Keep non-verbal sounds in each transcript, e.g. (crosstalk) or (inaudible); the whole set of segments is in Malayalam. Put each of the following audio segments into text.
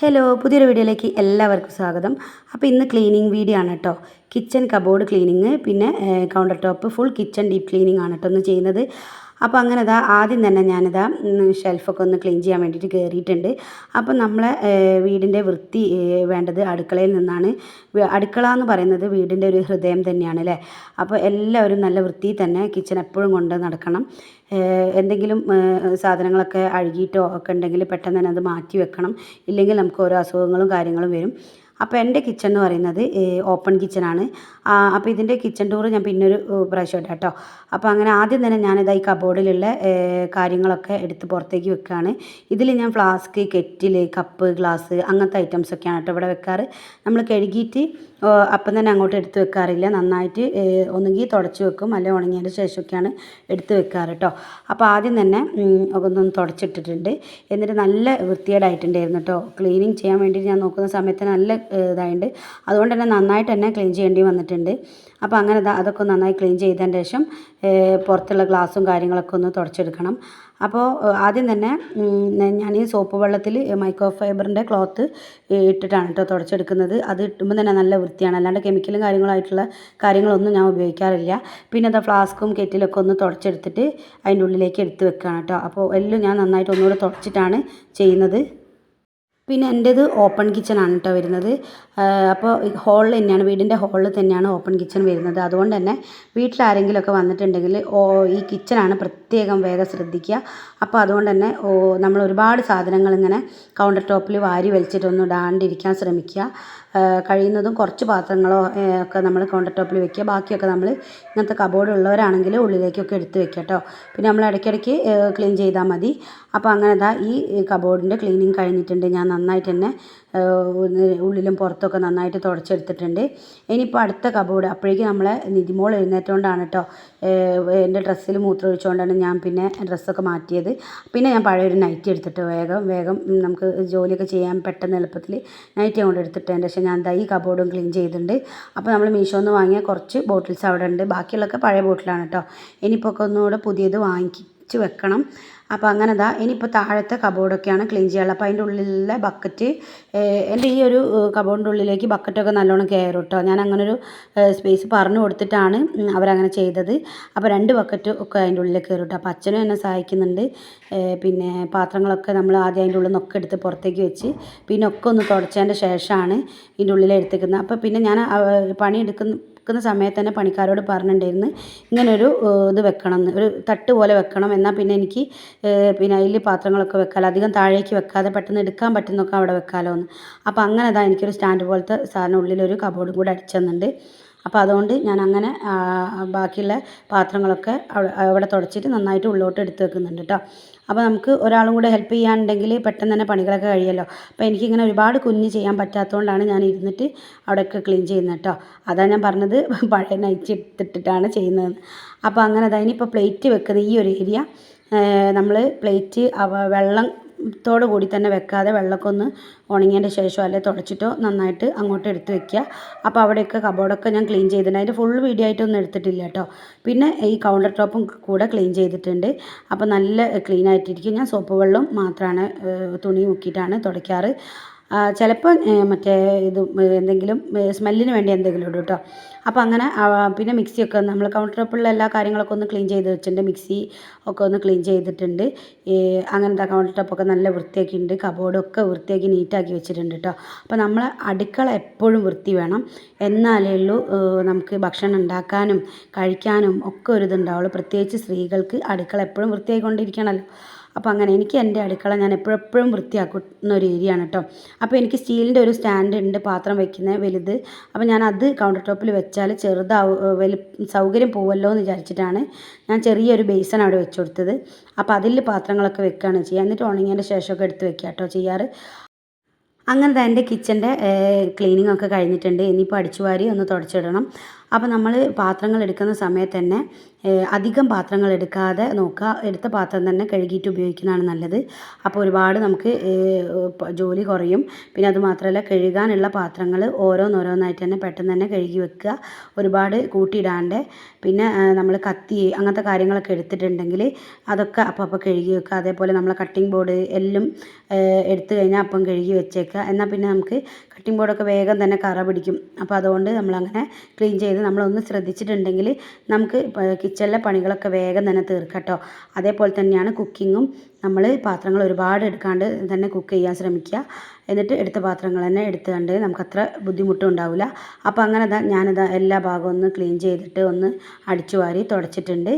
ഹലോ പുതിയൊരു വീഡിയോയിലേക്ക് എല്ലാവർക്കും സ്വാഗതം. അപ്പോൾ ഇന്ന് ക്ലീനിങ് വീഡിയോ ആണ് കേട്ടോ കിച്ചൺ കബോർഡ് ക്ലീനിങ് പിന്നെ counter top full kitchen deep cleaning ആണ് കേട്ടോ ഒന്ന് ചെയ്യുന്നത്. അപ്പോൾ അങ്ങനെ ഇതാ ആദ്യം തന്നെ ഞാനിതാ ഷെൽഫൊക്കെ ഒന്ന് ക്ലീൻ ചെയ്യാൻ വേണ്ടിയിട്ട് കയറിയിട്ടുണ്ട്. അപ്പോൾ നമ്മളെ വീടിന്റെ വൃത്തി വേണ്ടത് അടുക്കളയിൽ നിന്നാണ്. അടുക്കള എന്ന് പറയുന്നത് വീടിന്റെ ഒരു ഹൃദയം തന്നെയാണ് അല്ലേ? അപ്പോൾ എല്ലാവരും നല്ല വൃത്തിയിൽ തന്നെ കിച്ചൺ എപ്പോഴും കൊണ്ട് നടക്കണം. എന്തെങ്കിലും സാധനങ്ങളൊക്കെ അഴുകിയിട്ടോ ഒക്കെ ഉണ്ടെങ്കിൽ പെട്ടെന്ന് തന്നെ അത് മാറ്റി വെക്കണം. ഇല്ലെങ്കിൽ നമുക്ക് ഓരോ അസുഖങ്ങളും കാര്യങ്ങളും വരും. അപ്പോൾ എന്റെ കിച്ചൺ എന്ന് പറയുന്നത് ഓപ്പൺ കിച്ചണാണ് അപ്പോൾ ഇതിന്റെ കിച്ചൺ ടൂർ ഞാൻ പിന്നൊരു പ്രാവശ്യം ഇടാം കേട്ടോ അപ്പോൾ അങ്ങനെ ആദ്യം തന്നെ ഞാനിതാ ഈ കബോർഡിലുള്ള കാര്യങ്ങളൊക്കെ എടുത്ത് പുറത്തേക്ക് വെക്കുകയാണ് ഇതിൽ ഞാൻ ഫ്ലാസ്ക് കെറ്റിൽ കപ്പ് ഗ്ലാസ് അങ്ങനത്തെ ഐറ്റംസ് ഒക്കെയാണ് കേട്ടോ ഇവിടെ വെക്കാറ്. നമ്മൾ കഴുകിയിട്ട് അപ്പം തന്നെ അങ്ങോട്ട് എടുത്ത് വെക്കാറില്ല. നന്നായിട്ട് ഒന്നുകിൽ തുടച്ച് വെക്കും അല്ലെങ്കിൽ ഉണങ്ങിയതിന് ശേഷമൊക്കെയാണ് എടുത്ത് വെക്കാറ് കേട്ടോ അപ്പോൾ ആദ്യം തന്നെ ഒന്നൊന്ന് തുടച്ചിട്ടിട്ടുണ്ട്. എന്നിട്ട് നല്ല വൃത്തികേടായിട്ടുണ്ടായിരുന്നു കേട്ടോ ക്ലീനിങ് ചെയ്യാൻ വേണ്ടി ഞാൻ നോക്കുന്ന സമയത്ത് നല്ല ഇതായിട്ടുണ്ട് അതുകൊണ്ട് തന്നെ നന്നായിട്ട് തന്നെ ക്ലീൻ ചെയ്യേണ്ടി വന്നിട്ടുണ്ട്. അപ്പോൾ അങ്ങനെ അതൊക്കെ നന്നായി ക്ലീൻ ചെയ്തതിന് ശേഷം പുറത്തുള്ള ഗ്ലാസും കാര്യങ്ങളൊക്കെ ഒന്ന് തുടച്ചെടുക്കണം. അപ്പോൾ ആദ്യം തന്നെ ഞാൻ ഈ സോപ്പ് വെള്ളത്തിൽ മൈക്രോ ഫൈബറിന്റെ ക്ലോത്ത് ഇട്ടിട്ടാണ് കേട്ടോ തുടച്ചെടുക്കുന്നത്. അത് ഇട്ടുമ്പോൾ തന്നെ നല്ല വൃത്തിയാണ്. അല്ലാണ്ട് കെമിക്കലും കാര്യങ്ങളായിട്ടുള്ള കാര്യങ്ങളൊന്നും ഞാൻ ഉപയോഗിക്കാറില്ല. പിന്നെ അത് ഫ്ലാസ്കും കെറ്റിലൊക്കെ ഒന്ന് തുടച്ചെടുത്തിട്ട് അതിന്റെ ഉള്ളിലേക്ക് എടുത്ത് വെക്കുകയാണ് കേട്ടോ അപ്പോൾ എല്ലാം ഞാൻ നന്നായിട്ട് ഒന്നുകൂടെ തുടച്ചിട്ടാണ് ചെയ്യുന്നത്. പിന്നെ എന്റേത് ഓപ്പൺ കിച്ചൺ ആണ് കേട്ടോ വരുന്നത്. അപ്പോൾ ഹോളിൽ തന്നെയാണ് വീടിന്റെ ഹോളിൽ തന്നെയാണ് ഓപ്പൺ കിച്ചൺ വരുന്നത്. അതുകൊണ്ട് തന്നെ വീട്ടിൽ ആരെങ്കിലുമൊക്കെ വന്നിട്ടുണ്ടെങ്കിൽ ഓ ഈ കിച്ചണാണ് പ്രത്യേകം വേഗം ശ്രദ്ധിക്കുക. അപ്പോൾ അതുകൊണ്ട് തന്നെ നമ്മൾ ഒരുപാട് സാധനങ്ങൾ ഇങ്ങനെ കൗണ്ടർ ടോപ്പിൽ വാരി വലിച്ചിട്ടൊന്നും ഇടാണ്ടിരിക്കാൻ ശ്രമിക്കുക. കഴിയുന്നതും കുറച്ച് പാത്രങ്ങളോ ഒക്കെ നമ്മൾ കൗണ്ടർ ടോപ്പിൽ വെക്കുക. ബാക്കിയൊക്കെ നമ്മൾ ഇങ്ങനത്തെ കബോർഡ് ഉള്ളവരാണെങ്കിൽ ഉള്ളിലേക്കൊക്കെ എടുത്ത് വെക്കുക കേട്ടോ. പിന്നെ നമ്മൾ ഇടയ്ക്കിടയ്ക്ക് ക്ലീൻ ചെയ്താൽ മതി. അപ്പോൾ അങ്ങനെ ഇതാ ഈ കബോർഡിന്റെ ക്ലീനിങ് കഴിഞ്ഞിട്ടുണ്ട്. ഞാൻ നന്നായിട്ട് തന്നെ ഉള്ളിലും പുറത്തൊക്കെ നന്നായിട്ട് തുടച്ചെടുത്തിട്ടുണ്ട്. ഇനിയിപ്പോൾ അടുത്ത കബോർഡ്. അപ്പോഴേക്കും നമ്മളെ നിതിമോൾ എഴുന്നേറ്റുകൊണ്ടാണ് കേട്ടോ എന്റെ ഡ്രസ്സിൽ മൂത്രം ഒഴിച്ചുകൊണ്ടാണ് ഞാൻ പിന്നെ ഡ്രസ്സൊക്കെ മാറ്റിയത്. പിന്നെ ഞാൻ പഴയൊരു നൈറ്റി എടുത്തിട്ട് വേഗം വേഗം നമുക്ക് ജോലിയൊക്കെ ചെയ്യാൻ പെട്ടെന്ന് എളുപ്പത്തിൽ നൈറ്റി കൊണ്ട് എടുത്തിട്ടുണ്ട് പക്ഷേ ഞാൻ ദാ ഈ കബോർഡും ക്ലീൻ ചെയ്തിട്ടുണ്ട്. അപ്പോൾ നമ്മൾ മീഷോന്ന് വാങ്ങിയ കുറച്ച് ബോട്ടിൽസ് അവിടെ ഉണ്ട്. ബാക്കിയുള്ളതൊക്കെ പഴയ ബോട്ടിലാണ് കേട്ടോ ഇനിയിപ്പോൾ ഒക്കെ ഒന്നുകൂടെ പുതിയത് വാങ്ങിച്ച് വെക്കണം. അപ്പോൾ അങ്ങനെ ദാ ഇനിയിപ്പോൾ താഴത്തെ കബോർഡൊക്കെയാണ് ക്ലീൻ ചെയ്യാനുള്ളത്. അപ്പോൾ അതിന്റെ ഉള്ളിലെ ബക്കറ്റ് എന്റെ ഈ ഒരു കബോർഡിന്റെ ഉള്ളിലേക്ക് ബക്കറ്റൊക്കെ നല്ലോണം കയറും കേട്ടോ ഞാൻ അങ്ങനെ ഒരു സ്പേസ് പറഞ്ഞു കൊടുത്തിട്ടാണ് അവരങ്ങനെ ചെയ്തത്. അപ്പോൾ രണ്ട് ബക്കറ്റ് ഒക്കെ അതിന്റെ ഉള്ളിൽ കയറും കേട്ടോ അപ്പോൾ അച്ഛനും എന്നെ സഹായിക്കുന്നുണ്ട്. പിന്നെ പാത്രങ്ങളൊക്കെ നമ്മൾ ആദ്യം അതിന്റെ ഉള്ളിൽ നിന്നൊക്കെ എടുത്ത് പുറത്തേക്ക് വെച്ച് പിന്നെ ഒക്കെ ഒന്ന് തുടച്ചതിന്റെ ശേഷമാണ് ഇതിന്റെ ഉള്ളിൽ എടുത്തേക്കുന്നത് അപ്പോൾ പിന്നെ ഞാൻ പണിയെടുക്കുന്ന വെക്കുന്ന സമയത്ത് തന്നെ പണിക്കാരോട് പറഞ്ഞിട്ടുണ്ടായിരുന്നു ഇങ്ങനൊരു ഇത് വെക്കണം എന്ന് ഒരു തട്ട് പോലെ വെക്കണം എന്നാൽ പിന്നെ എനിക്ക് പിന്നെ അതിൽ പാത്രങ്ങളൊക്കെ വെക്കാമല്ലോ അധികം താഴേക്ക് വെക്കാതെ പെട്ടെന്ന് എടുക്കാൻ പറ്റുന്നൊക്കെ അവിടെ വെക്കാമല്ലോ എന്ന് അപ്പോൾ അങ്ങനെ ഇതാ എനിക്കൊരു സ്റ്റാൻഡ് പോലത്തെ സാധനം ഉള്ളിലൊരു കബോർഡും കൂടെ അടിച്ചെന്നുണ്ട്. അപ്പോൾ അതുകൊണ്ട് ഞാൻ അങ്ങനെ ബാക്കിയുള്ള പാത്രങ്ങളൊക്കെ അവിടെ അവിടെ തുടച്ചിട്ട് നന്നായിട്ട് ഉള്ളോട്ട് എടുത്ത് വെക്കുന്നുണ്ട് കേട്ടോ അപ്പോൾ നമുക്ക് ഒരാളും കൂടെ ഹെൽപ്പ് ചെയ്യാനുണ്ടെങ്കിൽ പെട്ടെന്ന് തന്നെ പണികളൊക്കെ കഴിയല്ലോ. അപ്പോൾ എനിക്കിങ്ങനെ ഒരുപാട് കുഞ്ഞ് ചെയ്യാൻ പറ്റാത്തതുകൊണ്ടാണ് ഞാൻ ഇരുന്നിട്ട് അവിടെയൊക്കെ ക്ലീൻ ചെയ്യുന്നത് കേട്ടോ. അതാണ് ഞാൻ പറഞ്ഞത് (laughs) പഴയ നയിച്ച് എടുത്തിട്ടിട്ടാണ് ചെയ്യുന്നത്. അപ്പോൾ അങ്ങനെ അതായത് ഇനിയിപ്പോൾ പ്ലേറ്റ് വെക്കുന്ന ഈ ഒരു ഏരിയ നമ്മൾ പ്ലേറ്റ് വെള്ളം ത്തോട് കൂടി തന്നെ വെക്കാതെ വെള്ളമൊക്കെ ഒന്ന് ഉണങ്ങിയതിന്റെ ശേഷം അല്ലെ തുടച്ചിട്ടോ നന്നായിട്ട് അങ്ങോട്ട് എടുത്ത് വെക്കുക. അപ്പോൾ അവിടെയൊക്കെ കബോർഡൊക്കെ ഞാൻ ക്ലീൻ ചെയ്തിട്ടുണ്ട്. അതിന്റെ ഫുൾ വീഡിയോ ആയിട്ടൊന്നും എടുത്തിട്ടില്ല കേട്ടോ. പിന്നെ ഈ കൗണ്ടർ ടോപ്പും കൂടെ ക്ലീൻ ചെയ്തിട്ടുണ്ട്. അപ്പോൾ നല്ല ക്ലീൻ ആയിട്ടിരിക്കും. ഞാൻ സോപ്പ് വെള്ളം മാത്രമാണ് തുണി മുക്കിയിട്ടാണ് തുടയ്ക്കാറ്. ചിലപ്പോൾ മറ്റേ ഇത് എന്തെങ്കിലും സ്മെല്ലിന് വേണ്ടി എന്തെങ്കിലും ഇടും കേട്ടോ അപ്പോൾ അങ്ങനെ പിന്നെ മിക്സിയൊക്കെ നമ്മൾ കൗണ്ടർ ടോപ്പിലുള്ള എല്ലാ കാര്യങ്ങളൊക്കെ ഒന്ന് ക്ലീൻ ചെയ്ത് വെച്ചിട്ടുണ്ട്. മിക്സി ഒക്കെ ഒന്ന് ക്ലീൻ ചെയ്തിട്ടുണ്ട്. അങ്ങനത്തെ കൗണ്ടർ ടോപ്പൊക്കെ നല്ല വൃത്തിയാക്കിയിട്ടുണ്ട്. കബോർഡൊക്കെ വൃത്തിയാക്കി നീറ്റാക്കി വെച്ചിട്ടുണ്ട് കേട്ടോ അപ്പോൾ നമ്മൾ അടുക്കള എപ്പോഴും വൃത്തി വേണം. എന്നാലേ ഉള്ളൂ നമുക്ക് ഭക്ഷണം ഉണ്ടാക്കാനും കഴിക്കാനും ഒക്കെ ഒരു ഇതുണ്ടാവുള്ളൂ. പ്രത്യേകിച്ച് സ്ത്രീകൾക്ക് അടുക്കള എപ്പോഴും വൃത്തിയായിക്കൊണ്ടിരിക്കണമല്ലോ അപ്പോൾ അങ്ങനെ എനിക്ക് എന്റെ അടുക്കള ഞാൻ എപ്പോഴെപ്പോഴും വൃത്തിയാക്കുന്ന ഒരു ഏരിയ ആണ് കേട്ടോ അപ്പോൾ എനിക്ക് സ്റ്റീലിന്റെ ഒരു സ്റ്റാൻഡ് ഉണ്ട് പാത്രം വെക്കുന്ന വലുത്. അപ്പോൾ ഞാൻ അത് കൗണ്ടർ ടോപ്പിൽ വെച്ചാൽ ചെറുതാവും വലു സൗകര്യം പോവല്ലോ എന്ന് വിചാരിച്ചിട്ടാണ് ഞാൻ ചെറിയൊരു ബേസൺ അവിടെ വെച്ച് കൊടുത്തത് അപ്പോൾ അതിൽ പാത്രങ്ങളൊക്കെ വെക്കുകയാണ് ചെയ്യുക എന്നിട്ട് ഉണങ്ങിയതിന്റെ ശേഷമൊക്കെ എടുത്ത് വെക്കുക കേട്ടോ ചെയ്യാറ്. അങ്ങനെ എന്റെ കിച്ചന്റെ ക്ലീനിങ് ഒക്കെ കഴിഞ്ഞിട്ടുണ്ട്. ഇനിയിപ്പോൾ അടിച്ചുവാരി ഒന്ന് തുടച്ചിടണം. അപ്പോൾ നമ്മൾ പാത്രങ്ങൾ എടുക്കുന്ന സമയത്ത് തന്നെ അധികം പാത്രങ്ങൾ എടുക്കാതെ നോക്കുക. എടുത്ത പാത്രം തന്നെ കഴുകിയിട്ട് ഉപയോഗിക്കുന്നതാണ് നല്ലത്. അപ്പോൾ ഒരുപാട് നമുക്ക് ജോലി കുറയും. പിന്നെ അതുമാത്രമല്ല കഴുകാനുള്ള പാത്രങ്ങൾ ഓരോന്നോരോന്നായിട്ട് തന്നെ പെട്ടെന്ന് തന്നെ കഴുകി വെക്കുക. ഒരുപാട് കൂട്ടിയിടാണ്ട്. പിന്നെ നമ്മൾ കത്തി അങ്ങനത്തെ കാര്യങ്ങളൊക്കെ എടുത്തിട്ടുണ്ടെങ്കിൽ അതൊക്കെ അപ്പം കഴുകി വെക്കുക. അതേപോലെ നമ്മൾ കട്ടിംഗ് ബോർഡ് എല്ലാം എടുത്തു കഴിഞ്ഞാൽ അപ്പം കഴുകി വെച്ചേക്കുക. എന്നാൽ പിന്നെ നമുക്ക് കട്ടിംഗ് ബോർഡൊക്കെ വേഗം തന്നെ കറ പിടിക്കും. അപ്പോൾ അതുകൊണ്ട് നമ്മളങ്ങനെ ക്ലീൻ ചെയ്ത് നമ്മളൊന്ന് ശ്രദ്ധിച്ചിട്ടുണ്ടെങ്കിൽ നമുക്ക് കിച്ചണിലെ പണികളൊക്കെ വേഗം തന്നെ തീർക്കാം കേട്ടോ. അതേപോലെ തന്നെയാണ് കുക്കിങ്ങും നമ്മൾ പാത്രങ്ങൾ ഒരുപാട് എടുക്കാണ്ട് തന്നെ കുക്ക് ചെയ്യാൻ ശ്രമിക്കുക. എന്നിട്ട് എടുത്ത പാത്രങ്ങൾ തന്നെ എടുത്തുകൊണ്ട് നമുക്കത്ര ബുദ്ധിമുട്ടും ഉണ്ടാവില്ല. അപ്പോൾ അങ്ങനെ ഞാനിതാ എല്ലാ ഭാഗവും ഒന്ന് ക്ലീൻ ചെയ്തിട്ട് ഒന്ന് അടിച്ചു വാരി തുടച്ചിട്ടുണ്ട്.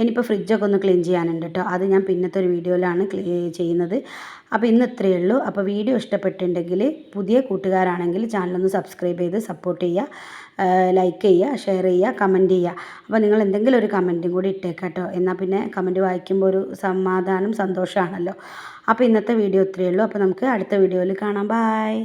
ഇനിയിപ്പോൾ ഫ്രിഡ്ജൊക്കെ ഒന്ന് ക്ലീൻ ചെയ്യാനുണ്ട് കേട്ടോ അത് ഞാൻ പിന്നത്തെ ഒരു വീഡിയോയിലാണ് ചെയ്യുന്നത്. അപ്പോൾ ഇന്ന് ഇത്രയേ ഉള്ളൂ. അപ്പോൾ വീഡിയോ ഇഷ്ടപ്പെട്ടിട്ടുണ്ടെങ്കിൽ പുതിയ കൂട്ടുകാരാണെങ്കിൽ ചാനലൊന്ന് സബ്സ്ക്രൈബ് ചെയ്ത് സപ്പോർട്ട് ചെയ്യുക. ലൈക്ക് ചെയ്യുക ഷെയർ ചെയ്യുക കമന്റ് ചെയ്യുക. അപ്പോൾ നിങ്ങൾ എന്തെങ്കിലും ഒരു കമന്റും കൂടി ഇട്ടേക്കാം കേട്ടോ എന്നാൽ പിന്നെ കമന്റ് വായിക്കുമ്പോൾ ഒരു സമാധാനം സന്തോഷമാണല്ലോ അപ്പോൾ ഇന്നത്തെ വീഡിയോ ഇത്രയേ ഉള്ളൂ. അപ്പോൾ നമുക്ക് അടുത്ത വീഡിയോയിൽ കാണാം. ബായ്